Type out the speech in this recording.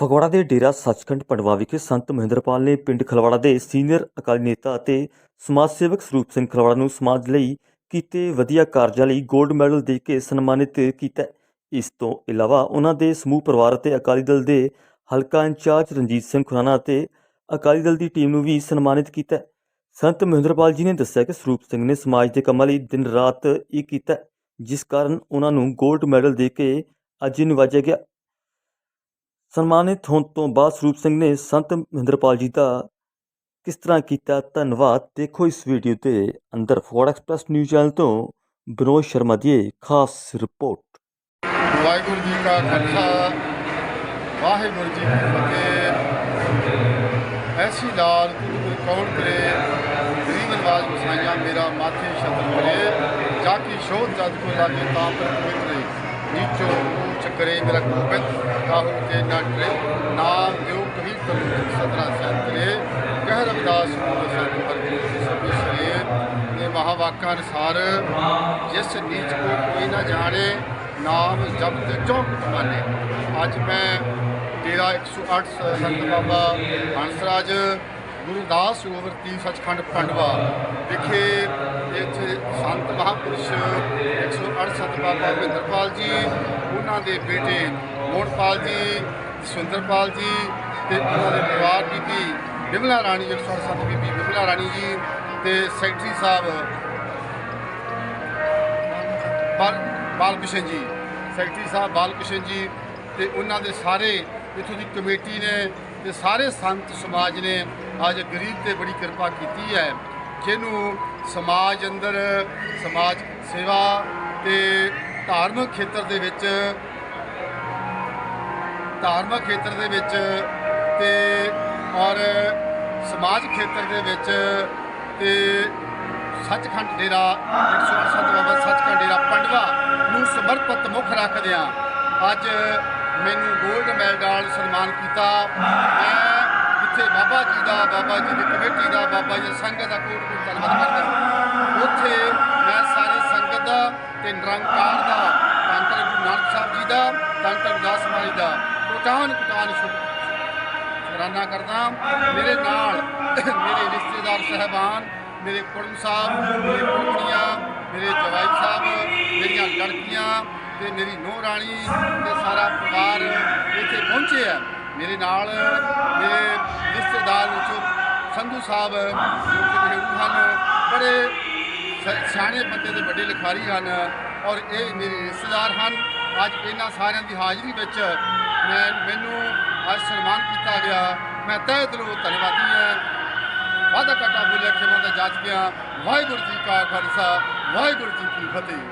ਫਗਵਾੜਾ ਦੇ ਡੇਰਾ ਸੱਚਖੰਡ ਪੰਡਵਾ ਵਿਖੇ ਸੰਤ ਮਹਿੰਦਰਪਾਲ ਨੇ ਪਿੰਡ ਖਲਵਾੜਾ ਦੇ ਸੀਨੀਅਰ ਅਕਾਲੀ ਨੇਤਾ ਅਤੇ ਸਮਾਜ ਸੇਵਕ ਸਰੂਪ ਸਿੰਘ ਖਲਵਾੜਾ ਨੂੰ ਸਮਾਜ ਲਈ ਕੀਤੇ ਵਧੀਆ ਕਾਰਜਾਂ ਲਈ 골ਡ ਮੈਡਲ ਦੇ ਕੇ ਸਨਮਾਨਿਤ ਕੀਤਾ। ਇਸ ਤੋਂ ਇਲਾਵਾ ਉਹਨਾਂ ਦੇ ਸਮੂਹ ਪਰਿਵਾਰ ਅਤੇ ਅਕਾਲੀ ਦਲ ਦੇ ਹਲਕਾ ਇੰਚਾਰਜ ਰਣਜੀਤ ਸਿੰਘ ਖੁਰਾਨਾ ਅਤੇ ਅਕਾਲੀ ਦਲ ਦੀ ਟੀਮ ਨੂੰ ਵੀ ਸਨਮਾਨਿਤ ਕੀਤਾ। ਸੰਤ ਮਹਿੰਦਰਪਾਲ ਜੀ ਨੇ ਦੱਸਿਆ ਕਿ ਸਰੂਪ ਸਿੰਘ ਨੇ ਸਮਾਜ ਦੇ ਕੰਮਾਂ ਲਈ ਦਿਨ ਰਾਤ ਇਹ ਕੀਤਾ, ਜਿਸ ਕਾਰਨ ਉਹਨਾਂ ਨੂੰ 골ਡ ਮੈਡਲ ਦੇ ਕੇ ਅੱਜ ਨਿਵਾਜਿਆ ਗਿਆ। ਸਨਮਾਨਿਤ ਹੋਣ ਤੋਂ ਬਾਅਦ ਸਰੂਪ ਸਿੰਘ ਨੇ ਸੰਤ ਮਹਿੰਦਰਪਾਲ ਜੀ ਦਾ ਕਿਸ ਤਰ੍ਹਾਂ ਕੀਤਾ? ਧੰਨਵਾਦ। ਦੇਖੋ ਇਸ ਵੀਡੀਓ ਦੇ ਅੰਦਰ ਫੋਰਡ ਐਕਸਪ੍ਰੈਸ ਨਿਊਜ਼ ਚੈਨਲ ਤੋਂ ਬਨੋਦ ਸ਼ਰਮਾ ਦੀ ਖਾਸ ਰਿਪੋਰਟ। ਵਾਹਿਗੁਰੂ ਜੀ ਕਾ ਖਾਲਸਾ, ਵਾਹਿਗੁਰੂ ਜੀ ਕੀ ਫਤਿਹ। ਐਸੀ ਲਾਲ ਕੌਣ ਕਰੇ? ਗਰੀਬ ਨਵਾਜ਼ ਵਸਾਈਆਂ ਮੇਰਾ ਮਾਥੇ ਛਤਰ ਕਰੇ। ਜਾ ਕੀ ਸ਼ੋਧ ਜਦ ਕੋ ਲਾਗੇ ਤਾਂ ਪਰ ਪਵਿੱਤਰੇ ਨੀਚੋ ਉੱਚ ਕਰੇ, ਮੇਰਾ ਗੋਬਿੰਦ ਕਾਹੂ ਤੇ ਨਾ ਡਰੇ ਨਾਮ ਦਿਓ ਕਹੀ ਤਲੂ ਸਤਰਾ ਸੰਤਰੇ ਕਹਿ ਰਵਿਦਾਸ ਨੂੰ ਸੰਤ ਵਰਗੀ ਸਭੀ ਸਰੇ ਇਹ ਮਹਾਵਾਕਾਂ ਅਨੁਸਾਰ ਜਿਸ ਨੀਚ ਕੋਈ ਨਾ ਜਾਣੇ, ਨਾਮ ਜਪਤ ਚੌਕ ਮਾਨੇ। ਅੱਜ ਮੈਂ ਡੇਰਾ 108 ਸੰਤ ਬਾਬਾ ਹੰਸਰਾਜ ਗੁਰਦਾਸ ਸਰੋਵਰ ਤੀ ਸੱਚਖੰਡ ਪੰਡਵਾ ਵਿਖੇ ਇੱਥੇ ਸੰਤ ਮਹਾਪੁਰਸ਼ 108 ਸੰਤ ਬਾਬਾ ਮਹਿੰਦਰਪਾਲ ਜੀ, ਉਹਨਾਂ ਦੇ ਬੇਟੇ ਮੋਹਨਪਾਲ ਜੀ, ਸੁੰਦਰਪਾਲ ਜੀ ਤੇ ਉਹਨਾਂ ਦੇ ਪਰਿਵਾਰ ਬੀਬੀ ਬਿਮਲਾ ਰਾਣੀ 108 ਸੰਤ ਬੀਬੀ ਬਿਮਲਾ ਰਾਣੀ ਜੀ ਤੇ ਸੈਕਟਰੀ ਸਾਹਿਬ ਬਾਲ, ਬਾਲਕ੍ਰਿਸ਼ਨ ਜੀ, ਸੈਕਟਰੀ ਸਾਹਿਬ ਬਾਲਕ੍ਰਿਸ਼ਨ ਜੀ ਤੇ ਉਹਨਾਂ ਦੇ ਸਾਰੇ ਇੱਥੋਂ ਦੀ ਕਮੇਟੀ ਨੇ ਤੇ ਸਾਰੇ ਸੰਤ ਸਮਾਜ ਨੇ ਅੱਜ ਗਰੀਬ ਤੇ ਬੜੀ ਕਿਰਪਾ ਕੀਤੀ ਹੈ, ਜਿਹਨੂੰ ਸਮਾਜ ਅੰਦਰ ਸਮਾਜ ਸੇਵਾ ਤੇ ਧਾਰਮਿਕ ਖੇਤਰ ਦੇ ਵਿੱਚ, ਧਾਰਮਿਕ ਖੇਤਰ ਦੇ ਵਿੱਚ ਤੇ ਔਰ ਸਮਾਜ ਖੇਤਰ ਦੇ ਵਿੱਚ ਤੇ ਸੱਚਖੰਡ ਡੇਰਾ 108 ਬਾਬਾ ਸੱਚਖੰਡ ਡੇਰਾ ਪੰਡਵਾ ਨੂੰ ਸਮਰਪਿਤ ਮੁੱਖ ਰੱਖਦਿਆਂ ਅੱਜ ਮੈਨੂੰ 골ਡ ਮੈਡਲ ਨਾਲ ਸਨਮਾਨ ਕੀਤਾ। ਮੈਂ ਜਿੱਥੇ ਬਾਬਾ ਜੀ ਦਾ, ਬਾਬਾ ਜੀ ਦੀ ਕਮੇਟੀ ਦਾ, ਬਾਬਾ ਜੀ ਸੰਗਤ ਦਾ ਕੋਟ ਕੋਟ ਧੰਨਵਾਦ ਕਰਦਾ ਉੱਥੇ ਮੈਂ ਸਾਰੀ ਸੰਗਤ ਦਾ ਤੇ ਨਿਰੰਕਾਰ ਦਾ, ਧੰਨ ਗੁਰੂ ਨਾਨਕ ਸਾਹਿਬ ਜੀ ਦਾ, ਧੰਨ ਧੰਨ ਦਾਸ ਮਹਾਰਾਜ ਦਾ ਕੋਟਾਨ ਕੋਟਾਨ ਸ਼ੁਭ ਸ਼ੁਕਰਾਨਾ ਕਰਦਾ ਮੇਰੇ ਨਾਲ ਮੇਰੇ ਰਿਸ਼ਤੇਦਾਰ ਸਹਿਬਾਨ, ਮੇਰੇ ਕੁੜਮ ਸਾਹਿਬ, ਮੇਰੇ ਕੁੜਮਣੀਆਂ, ਮੇਰੇ ਜਵਾਈ ਸਾਹਿਬ, ਮੇਰੀਆਂ ਲੜਕੀਆਂ ਤੇ ਮੇਰੀ ਨੂੰਹ ਰਾਣੀ ਤੇ ਸਾਰਾ ਪਰਿਵਾਰ ਇੱਥੇ ਪਹੁੰਚੇ ਆ। ਮੇਰੇ ਨਾਲ ਮੇਰੇ ਰਿਸ਼ਤੇਦਾਰ ਵਿੱਚ ਸੰਧੂ ਸਾਹਿਬ, ਜੋ ਕਿ ਮੇਰੇ ਹਨ, ਬੜੇ ਸ- ਸਿਆਣੇ ਬੰਦੇ ਤੇ ਵੱਡੇ ਲਿਖਾਰੀ ਹਨ ਔਰ ਇਹ ਮੇਰੇ ਰਿਸ਼ਤੇਦਾਰ ਹਨ। ਅੱਜ ਇਹਨਾਂ ਸਾਰਿਆਂ ਦੀ ਹਾਜ਼ਰੀ ਵਿੱਚ ਮੈਂ, ਮੈਨੂੰ ਅੱਜ ਸਨਮਾਨ ਕੀਤਾ ਗਿਆ। ਮੈਂ ਤਹਿ ਦਿਲੋਂ ਧੰਨਵਾਦੀ ਹਾਂ। ਵਾਦਾ ਘਾਟਾ ਬੋਲਿਆ, ਖਿਮਾ ਦਾ ਜਾਚ ਗਿਆ ਵਾਹਿਗੁਰੂ ਜੀ ਕਾ ਖਾਲਸਾ, ਵਾਹਿਗੁਰੂ ਜੀ ਕੀ ਫਤਿਹ।